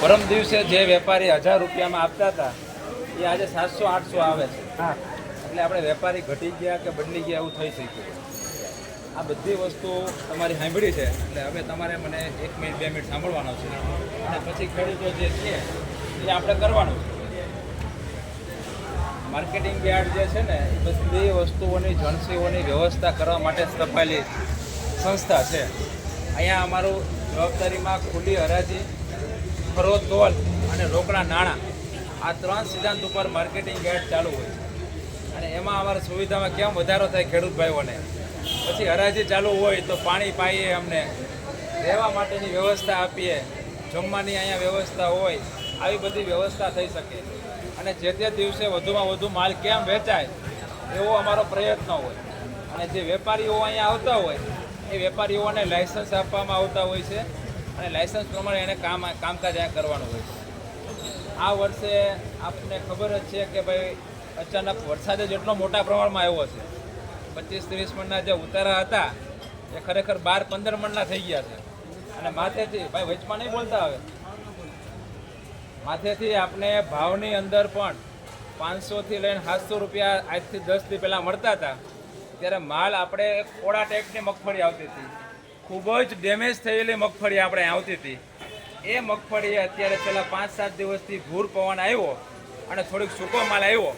પરમ દિવસે જે વેપારી હજાર રૂપિયામાં આપતા હતા એ આજે સાતસો આઠસો આવે છે. હા. એટલે આપણે વેપારી ઘટી ગયા કે બદલી ગયા એવું થઈ શક્યું. આ બધી વસ્તુ તમારી સાંભળી છે એટલે હવે તમારે મને એક મિનિટ બે મિનિટ સાંભળવાનો છે. અને પછી ખેડૂતો જે છે એ આપણે કરવાનું છે. માર્કેટિંગ યાર્ડ જે છે ને એ બધી વસ્તુઓની જણસીઓની વ્યવસ્થા કરવા માટે સ્થપાયેલી સંસ્થા છે. અહીંયા અમારું જવાબદારીમાં ખુલ્લી હરાજી ફરો તોલ અને રોકડા નાણાં. આ ત્રણ સિદ્ધાંત ઉપર માર્કેટિંગ ગેટ ચાલુ હોય અને એમાં અમારા સુવિધામાં કેમ વધારો થાય ખેડૂત ભાઈઓને? પછી હરાજી ચાલુ હોય તો પાણી પાઈએ અમને. રહેવા માટેની વ્યવસ્થા આપીએ. જમવાની અહીંયા વ્યવસ્થા હોય. આવી બધી વ્યવસ્થા થઈ શકે. અને જે તે દિવસે વધુમાં વધુ માલ કેમ વેચાય, એવો અમારો પ્રયત્ન હોય. અને જે વેપારીઓ અહીંયા આવતા હોય, એ વેપારીઓને લાયસન્સ આપવામાં આવતા હોય છે. અને લાયસન્સ પ્રમાણે એને કામ કામકાજ અહીંયા કરવાનું હોય છે. આ વર્ષે આપને ખબર જ છે કે ભાઈ, અચાનક વરસાદ જ એટલો મોટા પ્રમાણમાં આવ્યો છે. પચીસ ત્રીસ મણના જે ઉતારા હતા, એ ખરેખર બાર પંદર મણના થઈ ગયા છે. અને માથેથી, ભાઈ, વચમાં નહીં બોલતા હવે. માથેથી આપણે ભાવની અંદર પણ પાંચસોથી લઈને સાતસો રૂપિયા આજથી દસથી પહેલાં મળતા હતા. ત્યારે માલ આપણે કોળા ટાઈપની મગફળી આવતી હતી. ખૂબ જ ડેમેજ થયેલી મગફળી આપણે આવતી હતી. એ મગફળી અત્યારે છેલ્લા પાંચ સાત દિવસથી ભૂર પવન આવ્યો અને થોડીક સૂકો માલ આવ્યો.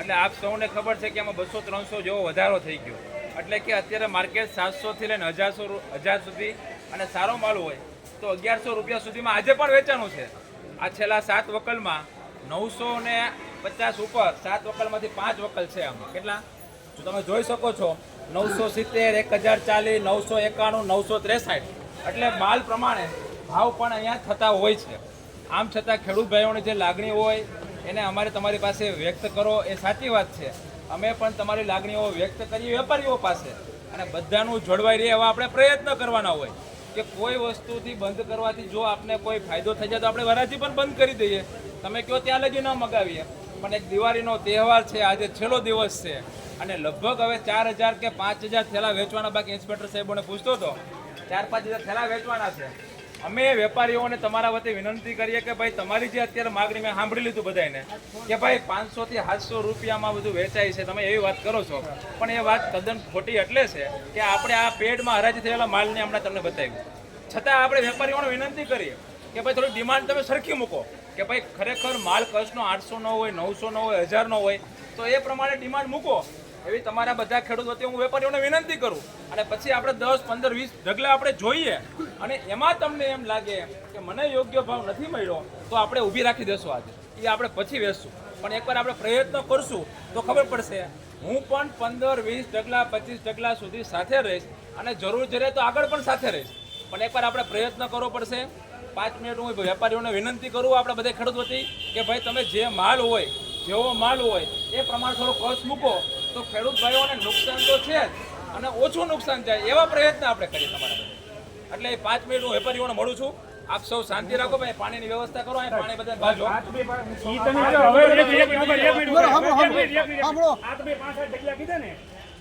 એટલે આપ સૌને ખબર છે કે એમાં બસો ત્રણસો જેવો વધારો થઈ ગયો. એટલે કે અત્યારે માર્કેટ સાતસોથી લઈને હજારસો હજાર સુધી અને સારો માલ હોય તો અગિયારસો રૂપિયા સુધીમાં આજે પણ વેચાણું છે. આ છેલ્લા સાત વકલમાં નવસો ને પચાસ ઉપર, સાત વકલમાંથી પાંચ વકલ છે આમાં. કેટલા? તમે જોઈ શકો છો નવસો સિત્તેર, એક હજાર ચાલીસ, નવસો એકાણું, નવસો ત્રેસાઠ. એટલે માલ પ્રમાણે ભાવ પણ અહીંયા થતા હોય છે. આમ છતાં ખેડૂત ભાઈઓની જે લાગણી હોય, એને અમારે તમારી પાસે વ્યક્ત કરો, એ સાચી વાત છે. અમે પણ તમારી લાગણીઓ વ્યક્ત કરીએ વેપારીઓ પાસે. અને બધાનું જળવાઈ રહે એવા આપણે પ્રયત્ન કરવાના હોય કે કોઈ વસ્તુથી બંધ કરવાથી જો આપને કોઈ ફાયદો થઈ જાય તો આપણે વરાજી પણ બંધ કરી દઈએ. તમે કહો ત્યાં લગી ન મગાવીએ. પણ એક દિવાળીનો તહેવાર છે, આજે છેલ્લો દિવસ છે. અને લગભગ હવે ચાર હજાર કે પાંચ હજાર થેલા વેચવાના બાકી ઇન્સ્પેક્ટર સાહેબોને પૂછતો હતો. ચાર પાંચ હજાર થેલા વેચવાના છે. અમે વેપારીઓને તમારા વતી વિનંતી કરીએ કે ભાઈ તમારી જે અત્યારે માગણી મેં સાંભળી લીધું બધાને કે ભાઈ પાંચસો થી સાતસો રૂપિયામાં બધું વેચાય છે. તમે એવી વાત કરો છો. પણ એ વાત તદ્દન ખોટી એટલે છે કે આપણે આ પેડમાં હરાજી થયેલા માલને હમણાં તમને બતાવ્યું. છતાં આપણે વેપારીઓને વિનંતી કરીએ કે ભાઈ થોડી ડિમાન્ડ તમે સરખી મૂકો. કે ભાઈ ખરેખર માલ કચ્છનો આઠસો નો હોય, નવસો નો હોય, હજાર નો હોય, તો એ પ્રમાણે ડિમાન્ડ મૂકો. એવી તમારા બધા ખેડૂત વતી હું વેપારીઓને વિનંતી કરું. અને પછી આપણે દસ, પંદર, વીસ ઢગલા આપણે જોઈએ. અને એમાં તમને એમ લાગે કે મને યોગ્ય ભાવ નથી મળ્યો, તો આપણે ઊભી રાખી દેશું આજે. એ આપણે પછી વેચશું. પણ એકવાર આપણે પ્રયત્ન કરશું, તો ખબર પડશે. હું પણ પંદર, વીસ ઢગલા, પચીસ ઢગલા સુધી સાથે રહીશ. અને જરૂર જરે તો આગળ પણ સાથે રહીશ. પણ એકવાર આપણે પ્રયત્ન કરવો પડશે. પાંચ મિનિટ હું વેપારીઓને વિનંતી કરું આપણે બધા ખેડૂત વતી કે ભાઈ તમે જે માલ હોય, જેવો માલ હોય, એ પ્રમાણે થોડો કોસ્ટ મૂકો. તો ખેડૂત ભાઈઓને નુકસાન તો છે જ અને ઓછું નુકસાન થાય એવા પ્રયત્ન આપણે કરીએ તમારા બધા એટલે એ પાંચ મિનિટ હું વેપારીઓને મળું છું આપ સૌ શાંતિ રાખો ભાઈ પાણીની વ્યવસ્થા કરો અહીં પાણી બધા બાજુ ઈ તમે જો હવે એક મિનિટ, એક મિનિટ, એક મિનિટ, સાંભળો, સાંભળો, એક મિનિટ, એક મિનિટ. સાંભળો. આ તમે પાંચ સાત ઢગલા કીધા ને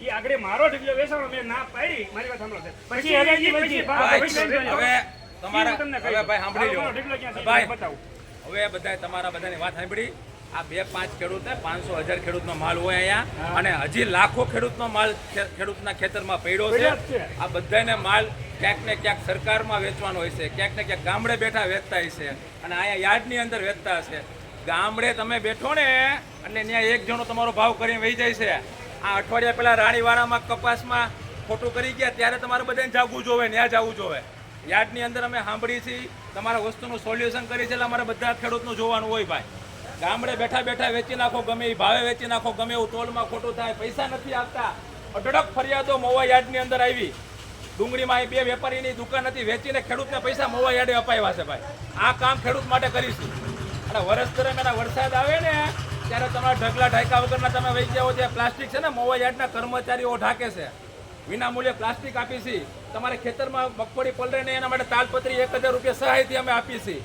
ઈ આગળ મારો ઢગલો વેચાણો મેં ના પાડી મારી વાત સાંભળો છે. પછી હરાજી, પછી ભાવ, ભાઈ, પછી વેચાણ. હવે તમારા ભાઈ સાંભળી લો? ભાઈ હવે બધા તમારા બધાની વાત સાંભળી આ બે પાંચ ખેડૂતે પાંચસો હજાર ખેડૂતનો માલ હોય અહીંયા. અને હજી લાખો ખેડૂતનો માલ ખેડૂતના ખેતરમાં પડ્યો છે. આ બધાને માલ ક્યાંક ને ક્યાંક સરકારમાં વેચવાનો હોય છે. ક્યાંક ને ક્યાંક ગામડે બેઠા વેચતા હશે અને અહીંયા યાર્ડની અંદર વેચતા હશે. ગામડે તમે બેઠો ને એટલે ત્યાં એક જણો તમારો ભાવ કરીને વહી જાય છે. આ અઠવાડિયા પહેલાં રાણીવાડામાં કપાસમાં ખોટું કરી ગયા ત્યારે તમારે બધાને જાગવું જોવે ત્યાં જવું જોવે. યાર્ડની અંદર અમે સાંભળી છીએ તમારા વસ્તુનું સોલ્યુશન કરી છે એટલે અમારે બધા ખેડૂતનું જોવાનું હોય ભાઈ. ગામડે બેઠા બેઠા વેચી નાખો ગમે એ ભાવે વેચી નાખો, ગમે એવું તોલમાં ખોટું થાય, પૈસા નથી આપતા. અઢળક ફરિયાદો મોવા યાર્ડની અંદર આવી. ડુંગળીમાં એ બે વેપારીની દુકાન હતી, વેચીને ખેડૂતને પૈસા મોવા યાર્ડે અપાવ્યા છે ભાઈ. આ કામ ખેડૂત માટે કરીશું. અને વરસ દરમિયાન વરસાદ આવે ને, ત્યારે તમારા ઢગલા ઢાંકા વગરના તમે વહી જાઓ જે પ્લાસ્ટિક છે ને મોવા યાર્ડના કર્મચારીઓ ઢાંકે છે. વિના મૂલ્યે પ્લાસ્ટિક આપી છે. તમારે ખેતરમાં મગફળી પલરે નહીં, એના માટે તાલપત્રી એક હજાર રૂપિયા સહાયથી અમે આપી છે.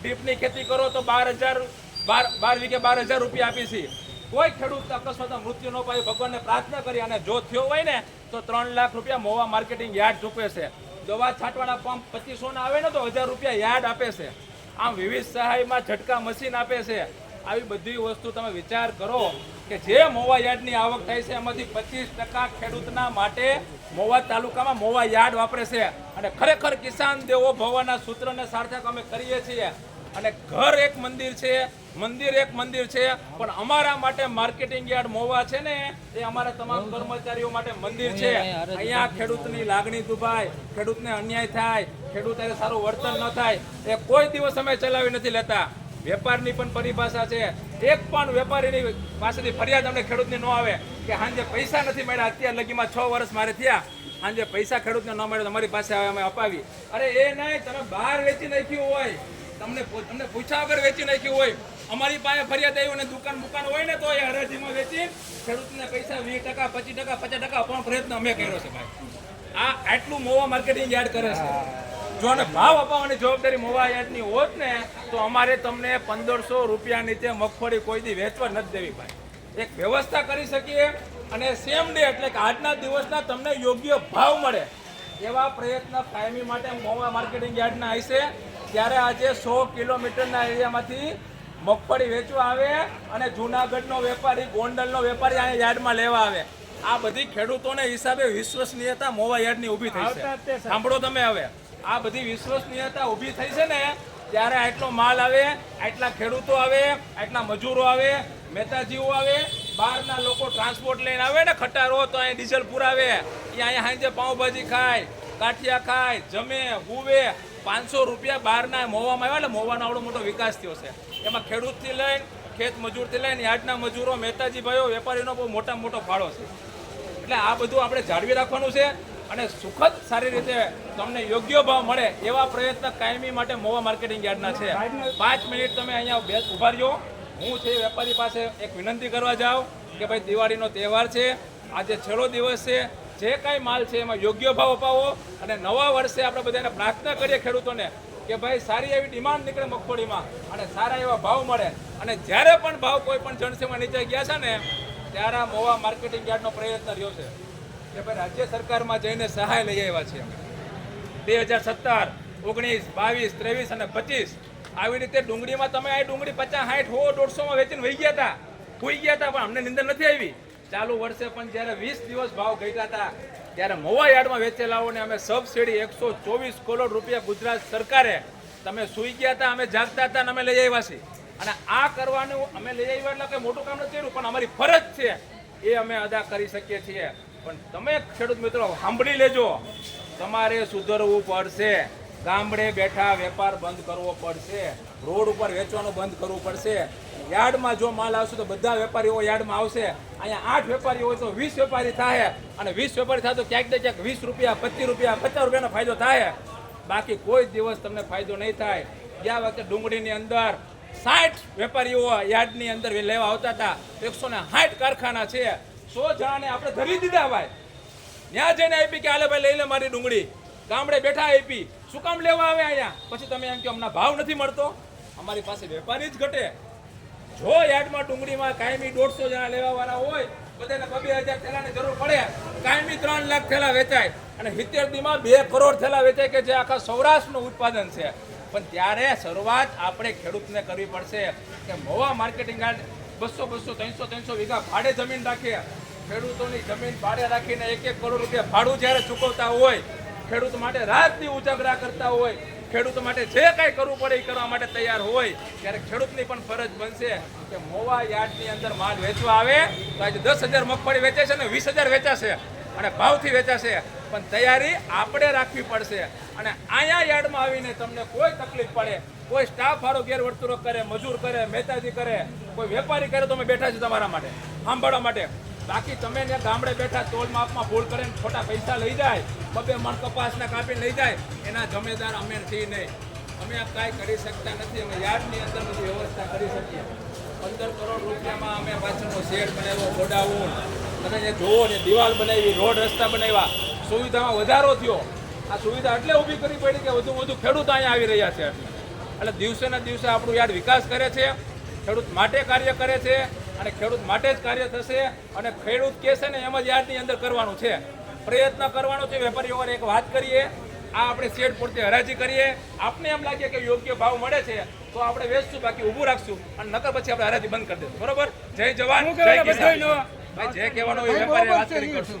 ડીપની ખેતી કરો તો બાર હજાર બાર બાર વીઘે બાર હજાર રૂપિયા આપી છે. કોઈ ખેડૂત અકસ્માતમાં મૃત્યુ ન પામે ભગવાનને પ્રાર્થના કરી અને જો થયો હોય ને, તો ત્રણ લાખ રૂપિયા મોવા માર્કેટિંગ યાર્ડ ચૂકવે છે. દવા છાંટવાના પંપ પચીસો ના આવે ને, તો હજાર રૂપિયા યાર્ડ આપે છે. આમ વિવિધ સહાયમાં ઝટકા મશીન આપે છે. આવી બધી વસ્તુ તમે વિચાર કરો કે જે મોવા યાર્ડની આવક થાય છે, એમાંથી પચીસ ટકા ખેડૂતના માટે મોવા તાલુકામાં મોવા યાર્ડ વાપરે છે. અને ખરેખર કિસાન દેવો ભવના સૂત્રને સાર્થક અમે કરીએ છીએ. અને ઘર એક મંદિર છે મંદિર એક મંદિર છે પણ અમારા માટે માર્કેટિંગ યાર્ડ મોવા છે ને એ અમારા તમામ કર્મચારીઓ માટે મંદિર છે. અહીંયા ખેડૂતની લાગણી દુભાય ખેડૂતને અન્યાય થાય ખેડૂતને સારું વર્તન ન થાય એ કોઈ દિવસ અમે ચલાવી નથી લેતા. વેપારની પણ પરિભાષા છે. એક પણ વેપારીની પાસેથી ફરિયાદ અમને ખેડૂતની ન આવે કે સાંજે પૈસા નથી મળ્યા અત્યાર લગીમાં છ વર્ષ મારે થયા. સાંજે પૈસા ખેડૂતને ન મળે તમારી અમારી પાસે આવે અમે અપાવી. અરે એ નહીં તમે બહાર વેચી નાખ્યું હોય. તમને તમને પૂછ્યા વગર વેચી નાખ્યું હોય. અમારી પાસે ફરિયાદ આવી અને દુકાન બુકાન હોય ને તો એ હરાજીમાં વેચી ખેડૂતને પૈસા વીસ ટકા, પચીસ ટકા, પચાસ ટકા પણ પ્રયત્ન અમે કર્યો છે ભાઈ. આ આટલું મોવા માર્કેટિંગ યાર્ડ કરે છે. જો આને ભાવ અપાવવાની જવાબદારી મોવા યાર્ડની હોત ને, તો અમારે તમને પંદરસો રૂપિયા નીચે મગફળી કોઈ દી વેચવા નથી દેવી ભાઈ. એક વ્યવસ્થા કરી શકીએ અને સેમ ડે એટલે કે આજના દિવસના તમને યોગ્ય ભાવ મળે એવા પ્રયત્ન કાયમી માટે મોવા માર્કેટિંગ યાર્ડના હશે ત્યારે આજે સો કિલોમીટરના એરિયામાંથી મગફળી વેચવા આવે અને જુનાગઢનો વેપારી ગોંડલનો વેપારી અહીંયા યાર્ડમાં લેવા આવે. આ બધી ખેડૂતોને હિસાબે વિશ્વસનીયતા મોવા યાર્ડની ઊભી થઈ છે. સાંભળો તમે હવે. આ બધી વિશ્વસનીયતા ઊભી થઈ છે ને ત્યારે આટલો માલ આવે આટલા ખેડૂતો આવે આટલા મજૂરો આવે મહેતાજીઓ આવે બહારના લોકો ટ્રાન્સપોર્ટ લઈને આવે ને ખટારો તો અહીં ડીઝલ પુરાવે. એ અહીંયા સાંજે પાઉંભાજી ખાય કાઠિયા ખાય જમે હુવે પાંચસો રૂપિયા બહારના મોવામાં આવ્યા, એટલે મોવાનો આવડો મોટો વિકાસ થયો છે. એમાં ખેડૂતથી લઈને, ખેત મજૂરથી લઈને, યાર્ડના મજૂરો, મહેતાજી ભાઈઓ વેપારીનો બહુ મોટા મોટો ફાળો છે. એટલે આ બધું આપણે જાળવી રાખવાનું છે અને સુખદ સારી રીતે તમને યોગ્ય ભાવ મળે એવા પ્રયત્ન કાયમી માટે મોવા માર્કેટિંગ યાર્ડના છે. પાંચ મિનિટ તમે અહીંયા ઊભા રહ્યો. હું છે વેપારી પાસે એક વિનંતી કરવા જાઉં કે ભાઈ દિવાળીનો તહેવાર છે. આજે છેલ્લો દિવસ છે. જે કાંઈ માલ છે એમાં યોગ્ય ભાવ અપાવો અને નવા વર્ષે આપણે બધાને પ્રાર્થના કરીએ ખેડૂતોને કે ભાઈ સારી એવી ડિમાન્ડ નીકળે મગફળીમાં અને સારા એવા ભાવ મળે. અને જ્યારે પણ ભાવ કોઈ પણ જણસીમાં નીચે ગયા છે ને, ત્યારે આ મોવા માર્કેટિંગ યાર્ડનો પ્રયત્ન રહ્યો છે કે ભાઈ રાજ્ય સરકારમાં જઈને સહાય લઈ આવ્યા છીએ અમે. બે હજાર સત્તર, ઓગણીસ, બાવીસ, ત્રેવીસ અને પચીસ આવી રીતે ડુંગળીમાં તમે આ ડુંગળી પચાસ, સાઠ હો દોઢસોમાં વેચીને વહી ગયા હતા. હોઈ ગયા હતા, પણ અમને નિંદર નથી આવી. ચાલુ વર્ષે પણ જ્યારે વીસ દિવસ ભાવ ઘટ્યા હતા, ત્યારે મોવા યાર્ડમાં વેચેલાઓને અમે સબસિડી એકસો ચોવીસ કરોડ રૂપિયા ગુજરાત સરકારે તમે સૂઈ ગયા હતા, અમે જાગતા હતા અને અમે લઈ આવ્યા છીએ. અને આ કરવાનું અમે લઈ આવ્યા એટલે કંઈ મોટું કામ નથી કર્યું, પણ અમારી ફરજ છે, એ અમે અદા કરી શકીએ છીએ. પણ તમે ખેડૂત મિત્રો, સાંભળી લેજો, તમારે સુધરવું પડશે. ગામડે બેઠા વેપાર બંધ કરવો પડશે, રોડ ઉપર વેચવાનું બંધ કરવું પડશે. યાર્ડમાં જો માલ આવશે તો બધા વેપારીઓ યાર્ડમાં આવશે. અહીંયા આઠ વેપારી હોય તો વીસ વેપારી થાય અને વીસ વેપારી થાય તો ક્યાંક ને ક્યાંક વીસ રૂપિયા, પચીસ રૂપિયા, પચાસ રૂપિયાનો ફાયદો થાય. બાકી કોઈ દિવસ તમને ફાયદો નહીં થાય. ગયા વખતે ડુંગળીની અંદર સાઠ વેપારીઓ યાર્ડની અંદર લેવા આવતા હતા. એકસો ને સાઠ કારખાના છે. સો જણાને આપણે ધરી દીધા ભાઈ. ત્યાં જઈને આપી કે હાલે ભાઈ, લઈ લે મારી ડુંગળી. ગામડે બેઠા આપી. શું કામ લેવા આવે અહીંયા? પછી તમે એમ કે અમને ભાવ નથી મળતો. અમારી પાસે વેપારી જ ઘટે. જો યાર્ડમાં ડુંગળીમાં કાયમી દોઢસો જણા લેવા વાળા હોય, બધાને બબે હજાર થેલાની જરૂર પડે. કાયમી ત્રણ લાખ થેલા વેચાય. અને સિત્તેર બે કરોડ થેલા વેચાય કે જે આખા સૌરાષ્ટ્રનું ઉત્પાદન છે. પણ ત્યારે શરૂઆત આપણે ખેડૂતને કરવી પડશે કે મોવા માર્કેટિંગ યાર્ડ બસો બસો ત્રણસો ત્રણસો વીઘા ભાડે જમીન રાખીએ ખેડૂતોની જમીન ભાડે રાખીને એક એક કરોડ રૂપિયા ભાડું જ્યારે ચૂકવતા હોય ખેડૂત માટે રાતની ઉજાગરા કરતા હોય, ખેડૂત માટે જે કાંઈ કરવું પડે એ કરવા માટે તૈયાર હોય ત્યારે ખેડૂતની પણ ફરજ બનશે કે મોવા યાર્ડની અંદર માલ વેચવા આવે, તો આજે દસ હજાર મગફળી વેચે છે ને વીસ હજાર વેચાશે અને ભાવથી વેચાશે. પણ તૈયારી આપણે રાખવી પડશે. અને અહીંયા યાર્ડમાં આવીને તમને કોઈ તકલીફ પડે, કોઈ સ્ટાફ વાળો ગેરવર્તુળો કરે, મજૂર કરે, મહેતાજી કરે, કોઈ વેપારી કરે, તો અમે બેઠા છીએ તમારા માટે. સાંભળવા માટે. બાકી તમે ને ગામડે બેઠા તોલ માપમાં ભૂલ કરીને ખોટા પૈસા લઈ જાય, બબે મણ કપાસના કાપીને લઈ જાય, એના જમેદાર અમે છીએ નહીં. અમે આ કાંઈ કરી શકતા નથી, અમે યાર્ડની અંદર બધી વ્યવસ્થા કરી શકીએ. પંદર કરોડ રૂપિયામાં અમે પાછળનો શેડ બનાવ્યો, ગોડાઉન. તમે જે જોવો ને, દિવાલ બનાવી, રોડ રસ્તા બનાવ્યા, સુવિધામાં વધારો થયો. આ સુવિધા એટલે ઊભી કરી પડી કે વધુ વધુ ખેડૂત અહીંયા આવી રહ્યા છે. એટલે દિવસે ને દિવસે આપણું યાર્ડ વિકાસ કરે છે, ખેડૂત માટે કાર્ય કરે છે અને ખેડૂત માટે જ કાર્ય થશે અને ખેડૂત કહેશે ને એમ જ યાદની અંદર કરવાનું છે. પ્રયત્ન કરવાનો છે વેપારીઓ એક વાત કરીએ આ આપણે શેડ પૂરતી હરાજી કરીએ. આપને એમ લાગે કે યોગ્ય ભાવ મળે છે તો આપણે વેચશું બાકી ઊભું રાખશું અને નકર પછી આપણે હરાજી બંધ કરી દઈશું બરોબર? જય જવાન જય કિસાન. ભાઈ જે કહેવાનો વેપારી વાત કરી કરશું.